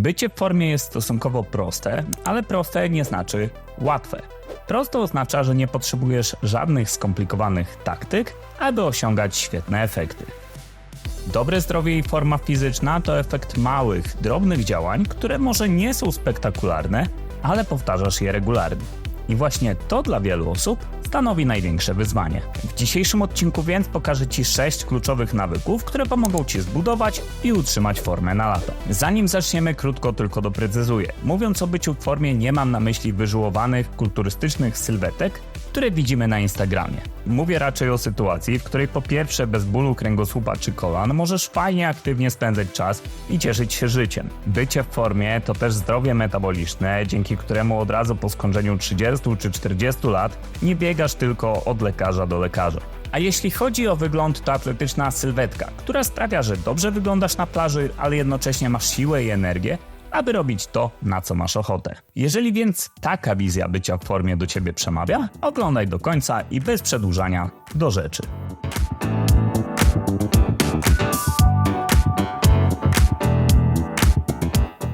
Bycie w formie jest stosunkowo proste, ale proste nie znaczy łatwe. Proste oznacza, że nie potrzebujesz żadnych skomplikowanych taktyk, aby osiągać świetne efekty. Dobre zdrowie i forma fizyczna to efekt małych, drobnych działań, które może nie są spektakularne, ale powtarzasz je regularnie. I właśnie to dla wielu osób stanowi największe wyzwanie. W dzisiejszym odcinku więc pokażę Ci 6 kluczowych nawyków, które pomogą Ci zbudować i utrzymać formę na lato. Zanim zaczniemy, krótko tylko doprecyzuję. Mówiąc o byciu w formie, nie mam na myśli wyżyłowanych, kulturystycznych sylwetek, które widzimy na Instagramie. Mówię raczej o sytuacji, w której po pierwsze bez bólu kręgosłupa czy kolan możesz fajnie aktywnie spędzać czas i cieszyć się życiem. Bycie w formie to też zdrowie metaboliczne, dzięki któremu od razu po skończeniu 30 czy 40 lat nie biegasz tylko od lekarza do lekarza. A jeśli chodzi o wygląd, to atletyczna sylwetka, która sprawia, że dobrze wyglądasz na plaży, ale jednocześnie masz siłę i energię, aby robić to, na co masz ochotę. Jeżeli więc taka wizja bycia w formie do ciebie przemawia, oglądaj do końca i bez przedłużania do rzeczy.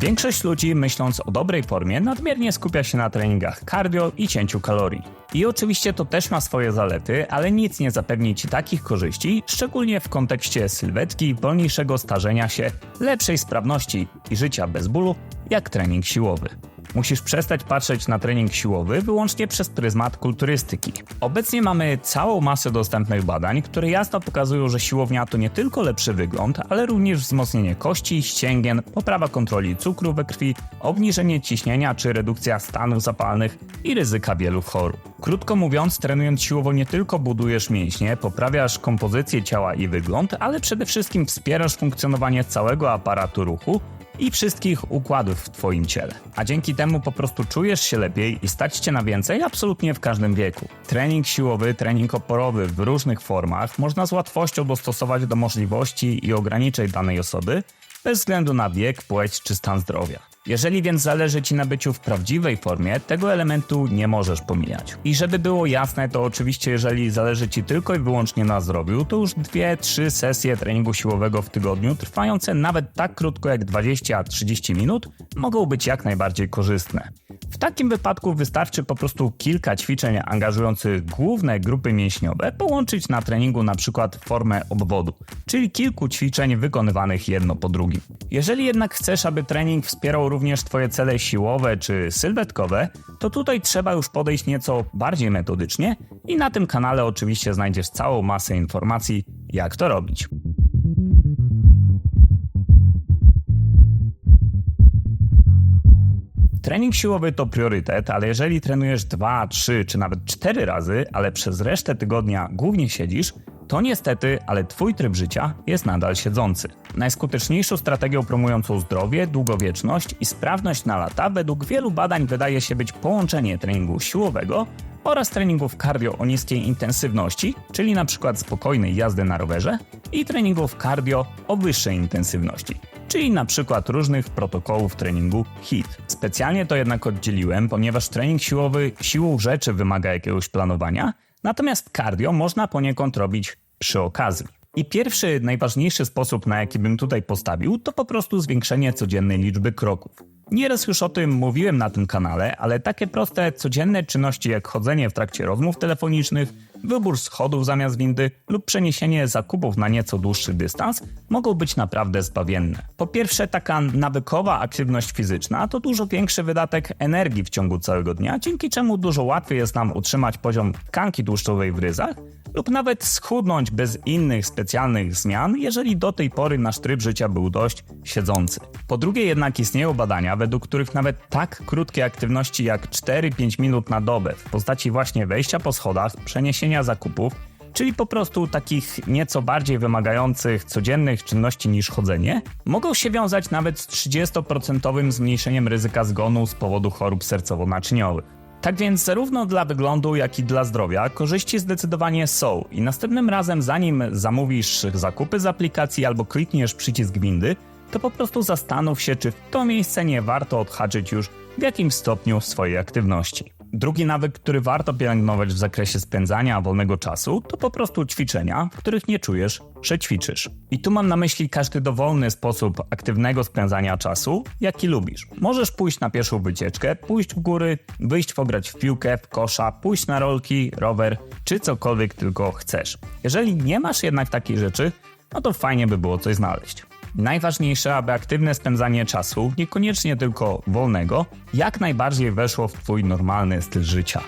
Większość ludzi, myśląc o dobrej formie, nadmiernie skupia się na treningach cardio i cięciu kalorii. I oczywiście to też ma swoje zalety, ale nic nie zapewni ci takich korzyści, szczególnie w kontekście sylwetki, wolniejszego starzenia się, lepszej sprawności i życia bez bólu, jak trening siłowy. Musisz przestać patrzeć na trening siłowy wyłącznie przez pryzmat kulturystyki. Obecnie mamy całą masę dostępnych badań, które jasno pokazują, że siłownia to nie tylko lepszy wygląd, ale również wzmocnienie kości, ścięgien, poprawa kontroli cukru we krwi, obniżenie ciśnienia czy redukcja stanów zapalnych i ryzyka wielu chorób. Krótko mówiąc, trenując siłowo nie tylko budujesz mięśnie, poprawiasz kompozycję ciała i wygląd, ale przede wszystkim wspierasz funkcjonowanie całego aparatu ruchu, i wszystkich układów w Twoim ciele. A dzięki temu po prostu czujesz się lepiej i stać Cię na więcej absolutnie w każdym wieku. Trening siłowy, trening oporowy w różnych formach można z łatwością dostosować do możliwości i ograniczeń danej osoby, bez względu na wiek, płeć czy stan zdrowia. Jeżeli więc zależy Ci na byciu w prawdziwej formie, tego elementu nie możesz pomijać. I żeby było jasne, to oczywiście jeżeli zależy Ci tylko i wyłącznie na zdrowiu, to już 2-3 sesje treningu siłowego w tygodniu, trwające nawet tak krótko jak 20-30 minut, mogą być jak najbardziej korzystne. W takim wypadku wystarczy po prostu kilka ćwiczeń angażujących główne grupy mięśniowe połączyć na treningu na przykład formę obwodu, czyli kilku ćwiczeń wykonywanych jedno po drugim. Jeżeli jednak chcesz, aby trening wspierał również Twoje cele siłowe czy sylwetkowe, to tutaj trzeba już podejść nieco bardziej metodycznie i na tym kanale oczywiście znajdziesz całą masę informacji, jak to robić. Trening siłowy to priorytet, ale jeżeli trenujesz 2, 3 czy nawet 4 razy, ale przez resztę tygodnia głównie siedzisz, to niestety, ale Twój tryb życia jest nadal siedzący. Najskuteczniejszą strategią promującą zdrowie, długowieczność i sprawność na lata według wielu badań wydaje się być połączenie treningu siłowego oraz treningów cardio o niskiej intensywności, czyli np. spokojnej jazdy na rowerze i treningów cardio o wyższej intensywności, czyli np. różnych protokołów treningu HIIT. Specjalnie to jednak oddzieliłem, ponieważ trening siłowy siłą rzeczy wymaga jakiegoś planowania, natomiast cardio można poniekąd robić przy okazji. I pierwszy, najważniejszy sposób, na jaki bym tutaj postawił, to po prostu zwiększenie codziennej liczby kroków. Nieraz już o tym mówiłem na tym kanale, ale takie proste, codzienne czynności jak chodzenie w trakcie rozmów telefonicznych, wybór schodów zamiast windy lub przeniesienie zakupów na nieco dłuższy dystans mogą być naprawdę zbawienne. Po pierwsze, taka nawykowa aktywność fizyczna to dużo większy wydatek energii w ciągu całego dnia, dzięki czemu dużo łatwiej jest nam utrzymać poziom tkanki tłuszczowej w ryzach lub nawet schudnąć bez innych specjalnych zmian, jeżeli do tej pory nasz tryb życia był dość siedzący. Po drugie jednak istnieją badania, według których nawet tak krótkie aktywności jak 4-5 minut na dobę w postaci właśnie wejścia po schodach, przeniesienia zakupów, czyli po prostu takich nieco bardziej wymagających codziennych czynności niż chodzenie, mogą się wiązać nawet z 30% zmniejszeniem ryzyka zgonu z powodu chorób sercowo-naczyniowych. Tak więc zarówno dla wyglądu, jak i dla zdrowia korzyści zdecydowanie są i następnym razem zanim zamówisz zakupy z aplikacji albo klikniesz przycisk windy, to po prostu zastanów się, czy w to miejsce nie warto odhaczyć już w jakimś stopniu swojej aktywności. Drugi nawyk, który warto pielęgnować w zakresie spędzania wolnego czasu, to po prostu ćwiczenia, w których nie czujesz, że ćwiczysz. I tu mam na myśli każdy dowolny sposób aktywnego spędzania czasu, jaki lubisz. Możesz pójść na pierwszą wycieczkę, pójść w góry, wyjść pograć w piłkę, w kosza, pójść na rolki, rower, czy cokolwiek tylko chcesz. Jeżeli nie masz jednak takiej rzeczy, no to fajnie by było coś znaleźć. Najważniejsze, aby aktywne spędzanie czasu, niekoniecznie tylko wolnego, jak najbardziej weszło w Twój normalny styl życia.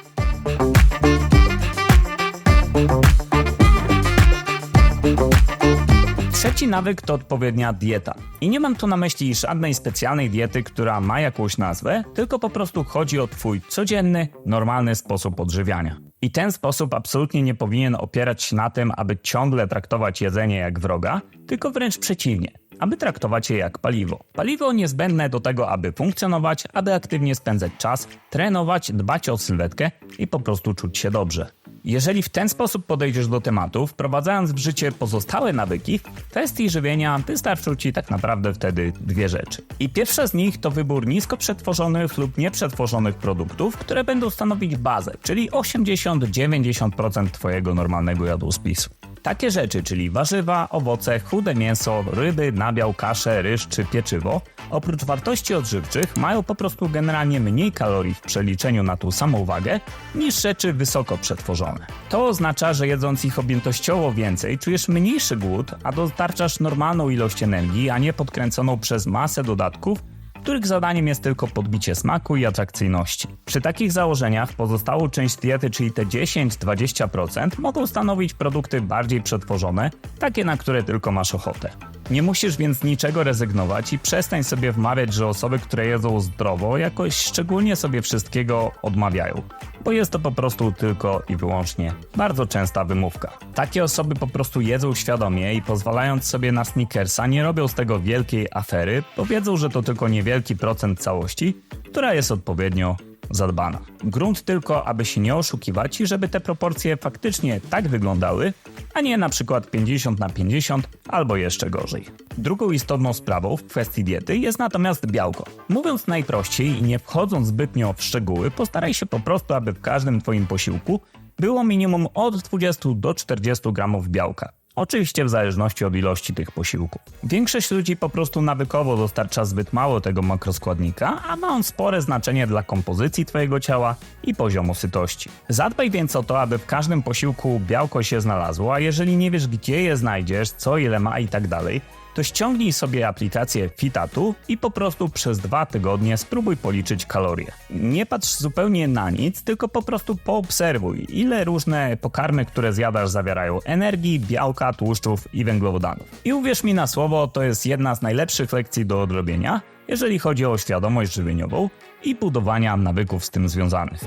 Trzeci nawyk to odpowiednia dieta. I nie mam tu na myśli żadnej specjalnej diety, która ma jakąś nazwę, tylko po prostu chodzi o Twój codzienny, normalny sposób odżywiania. I ten sposób absolutnie nie powinien opierać się na tym, aby ciągle traktować jedzenie jak wroga, tylko wręcz przeciwnie aby traktować je jak paliwo. Paliwo niezbędne do tego, aby funkcjonować, aby aktywnie spędzać czas, trenować, dbać o sylwetkę i po prostu czuć się dobrze. Jeżeli w ten sposób podejdziesz do tematu, wprowadzając w życie pozostałe nawyki, w kwestii żywienia wystarczą Ci tak naprawdę wtedy dwie rzeczy. I pierwsza z nich to wybór nisko przetworzonych lub nieprzetworzonych produktów, które będą stanowić bazę, czyli 80-90% Twojego normalnego jadłospisu. Takie rzeczy, czyli warzywa, owoce, chude mięso, ryby, nabiał, kasze, ryż czy pieczywo, oprócz wartości odżywczych mają po prostu generalnie mniej kalorii w przeliczeniu na tą samą wagę niż rzeczy wysoko przetworzone. To oznacza, że jedząc ich objętościowo więcej, czujesz mniejszy głód, a dostarczasz normalną ilość energii, a nie podkręconą przez masę dodatków, których zadaniem jest tylko podbicie smaku i atrakcyjności. Przy takich założeniach pozostałą część diety, czyli te 10-20%, mogą stanowić produkty bardziej przetworzone, takie na które tylko masz ochotę. Nie musisz więc niczego rezygnować i przestań sobie wmawiać, że osoby, które jedzą zdrowo, jakoś szczególnie sobie wszystkiego odmawiają, bo jest to po prostu tylko i wyłącznie bardzo częsta wymówka. Takie osoby po prostu jedzą świadomie i pozwalając sobie na sneakersa nie robią z tego wielkiej afery, bo wiedzą, że to tylko niewielki procent całości, która jest odpowiednio zadbana. Grunt tylko, aby się nie oszukiwać i żeby te proporcje faktycznie tak wyglądały, a nie na przykład 50 na 50 albo jeszcze gorzej. Drugą istotną sprawą w kwestii diety jest natomiast białko. Mówiąc najprościej i nie wchodząc zbytnio w szczegóły, postaraj się po prostu, aby w każdym Twoim posiłku było minimum od 20 do 40 gramów białka. Oczywiście w zależności od ilości tych posiłków. Większość ludzi po prostu nawykowo dostarcza zbyt mało tego makroskładnika, a ma on spore znaczenie dla kompozycji Twojego ciała i poziomu sytości. Zadbaj więc o to, aby w każdym posiłku białko się znalazło, a jeżeli nie wiesz gdzie je znajdziesz, co ile ma i tak dalej, to ściągnij sobie aplikację Fitatu i po prostu przez dwa tygodnie spróbuj policzyć kalorie. Nie patrz zupełnie na nic, tylko po prostu poobserwuj, ile różne pokarmy, które zjadasz, zawierają energii, białka, tłuszczów i węglowodanów. I uwierz mi na słowo, to jest jedna z najlepszych lekcji do odrobienia, jeżeli chodzi o świadomość żywieniową i budowania nawyków z tym związanych.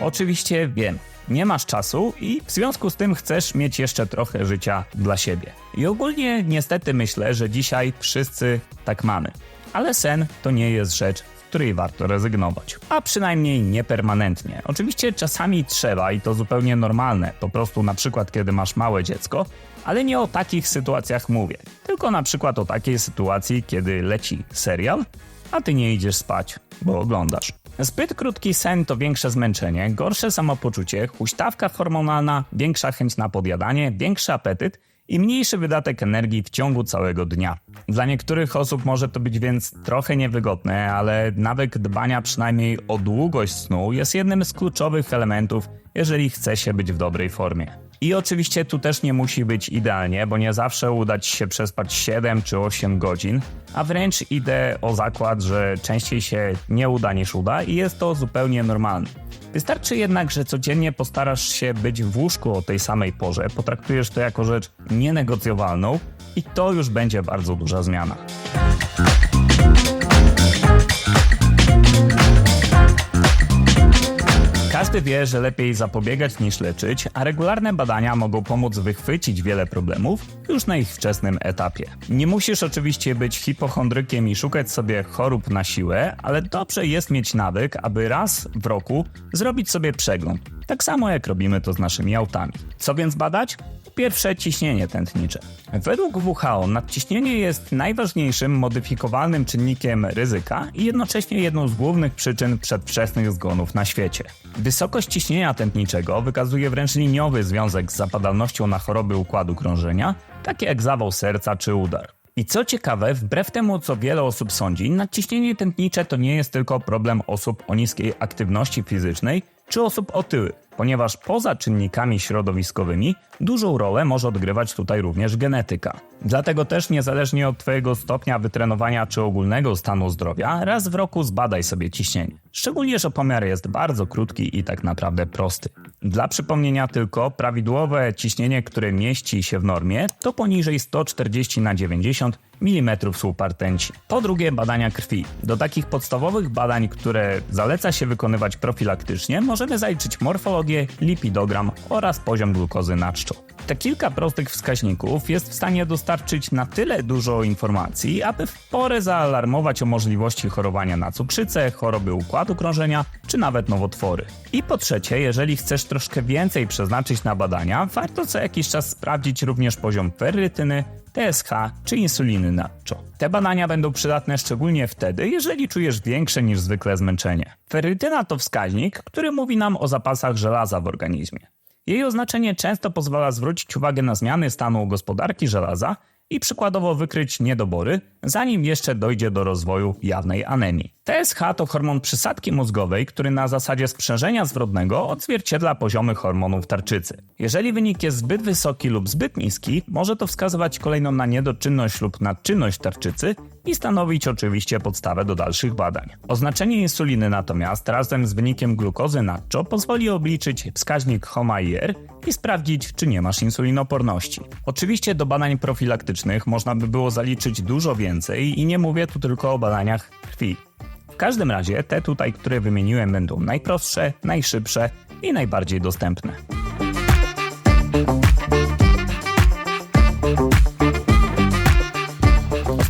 Oczywiście wiem, nie masz czasu i w związku z tym chcesz mieć jeszcze trochę życia dla siebie. I ogólnie niestety myślę, że dzisiaj wszyscy tak mamy. Ale sen to nie jest rzecz, w której warto rezygnować. A przynajmniej nie permanentnie. Oczywiście czasami trzeba i to zupełnie normalne, po prostu na przykład kiedy masz małe dziecko, ale nie o takich sytuacjach mówię. Tylko na przykład o takiej sytuacji, kiedy leci serial, a ty nie idziesz spać, bo oglądasz. Zbyt krótki sen to większe zmęczenie, gorsze samopoczucie, huśtawka hormonalna, większa chęć na podjadanie, większy apetyt i mniejszy wydatek energii w ciągu całego dnia. Dla niektórych osób może to być więc trochę niewygodne, ale nawyk dbania przynajmniej o długość snu jest jednym z kluczowych elementów, jeżeli chce się być w dobrej formie. I oczywiście tu też nie musi być idealnie, bo nie zawsze uda ci się przespać 7 czy 8 godzin, a wręcz idę o zakład, że częściej się nie uda niż uda i jest to zupełnie normalne. Wystarczy jednak, że codziennie postarasz się być w łóżku o tej samej porze, potraktujesz to jako rzecz nienegocjowalną i to już będzie bardzo duża zmiana. Każdy wie, że lepiej zapobiegać niż leczyć, a regularne badania mogą pomóc wychwycić wiele problemów już na ich wczesnym etapie. Nie musisz oczywiście być hipochondrykiem i szukać sobie chorób na siłę, ale dobrze jest mieć nawyk, aby raz w roku zrobić sobie przegląd. Tak samo jak robimy to z naszymi autami. Co więc badać? Pierwsze ciśnienie tętnicze. Według WHO nadciśnienie jest najważniejszym modyfikowalnym czynnikiem ryzyka i jednocześnie jedną z głównych przyczyn przedwczesnych zgonów na świecie. Wysokość ciśnienia tętniczego wykazuje wręcz liniowy związek z zapadalnością na choroby układu krążenia, takie jak zawał serca czy udar. I co ciekawe, wbrew temu co wiele osób sądzi, nadciśnienie tętnicze to nie jest tylko problem osób o niskiej aktywności fizycznej czy osób otyłych, ponieważ poza czynnikami środowiskowymi dużą rolę może odgrywać tutaj również genetyka. Dlatego też niezależnie od Twojego stopnia wytrenowania czy ogólnego stanu zdrowia, raz w roku zbadaj sobie ciśnienie. Szczególnie, że pomiar jest bardzo krótki i tak naprawdę prosty. Dla przypomnienia tylko, prawidłowe ciśnienie, które mieści się w normie, to poniżej 140 na 90 mm słupa rtęci. Po drugie, badania krwi. Do takich podstawowych badań, które zaleca się wykonywać profilaktycznie, możemy zaliczyć morfologię, lipidogram oraz poziom glukozy na czczo. Te kilka prostych wskaźników jest w stanie dostarczyć na tyle dużo informacji, aby w porę zaalarmować o możliwości chorowania na cukrzycę, choroby układu krążenia czy nawet nowotwory. I po trzecie, jeżeli chcesz troszkę więcej przeznaczyć na badania, warto co jakiś czas sprawdzić również poziom ferrytyny, TSH czy insuliny nadczo. Te badania będą przydatne szczególnie wtedy, jeżeli czujesz większe niż zwykle zmęczenie. Ferrytyna to wskaźnik, który mówi nam o zapasach żelaza w organizmie. Jej oznaczenie często pozwala zwrócić uwagę na zmiany stanu gospodarki żelaza i przykładowo wykryć niedobory, zanim jeszcze dojdzie do rozwoju jawnej anemii. TSH to hormon przysadki mózgowej, który na zasadzie sprzężenia zwrotnego odzwierciedla poziomy hormonów tarczycy. Jeżeli wynik jest zbyt wysoki lub zbyt niski, może to wskazywać kolejno na niedoczynność lub nadczynność tarczycy i stanowić oczywiście podstawę do dalszych badań. Oznaczenie insuliny natomiast razem z wynikiem glukozy nadczo pozwoli obliczyć wskaźnik HOMA-IR i sprawdzić, czy nie masz insulinoporności. Oczywiście do badań profilaktycznych można by było zaliczyć dużo więcej i nie mówię tu tylko o badaniach krwi. W każdym razie te tutaj, które wymieniłem, będą najprostsze, najszybsze i najbardziej dostępne.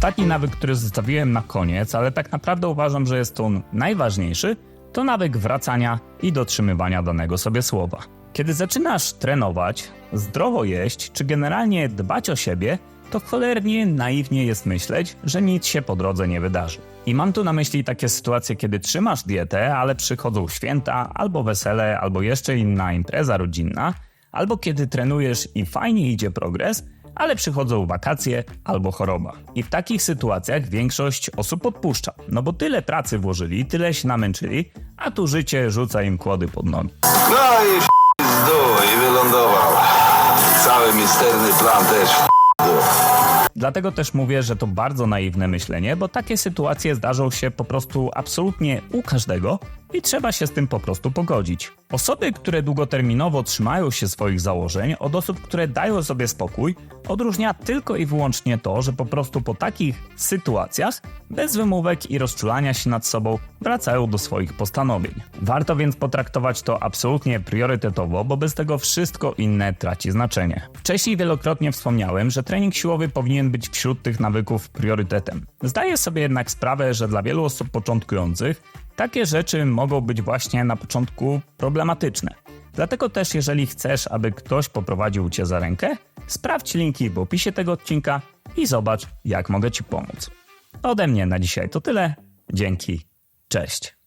Ostatni nawyk, który zostawiłem na koniec, ale tak naprawdę uważam, że jest on najważniejszy, to nawyk wracania i dotrzymywania danego sobie słowa. Kiedy zaczynasz trenować, zdrowo jeść, czy generalnie dbać o siebie, to cholernie naiwnie jest myśleć, że nic się po drodze nie wydarzy. I mam tu na myśli takie sytuacje, kiedy trzymasz dietę, ale przychodzą święta, albo wesele, albo jeszcze inna impreza rodzinna, albo kiedy trenujesz i fajnie idzie progres, ale przychodzą wakacje albo choroba. I w takich sytuacjach większość osób odpuszcza, no bo tyle pracy włożyli, tyle się namęczyli, a tu życie rzuca im kłody pod nogi. No i w dół i wylądował. Cały misterny plan też. Dlatego też mówię, że to bardzo naiwne myślenie, bo takie sytuacje zdarzą się po prostu absolutnie u każdego i trzeba się z tym po prostu pogodzić. Osoby, które długoterminowo trzymają się swoich założeń, od osób, które dają sobie spokój, odróżnia tylko i wyłącznie to, że po prostu po takich sytuacjach, bez wymówek i rozczulania się nad sobą, wracają do swoich postanowień. Warto więc potraktować to absolutnie priorytetowo, bo bez tego wszystko inne traci znaczenie. Wcześniej wielokrotnie wspomniałem, że trening siłowy powinien być wśród tych nawyków priorytetem. Zdaję sobie jednak sprawę, że dla wielu osób początkujących takie rzeczy mogą być właśnie na początku problematyczne. Dlatego też, jeżeli chcesz, aby ktoś poprowadził cię za rękę, sprawdź linki w opisie tego odcinka i zobacz, jak mogę ci pomóc. Ode mnie na dzisiaj to tyle. Dzięki. Cześć.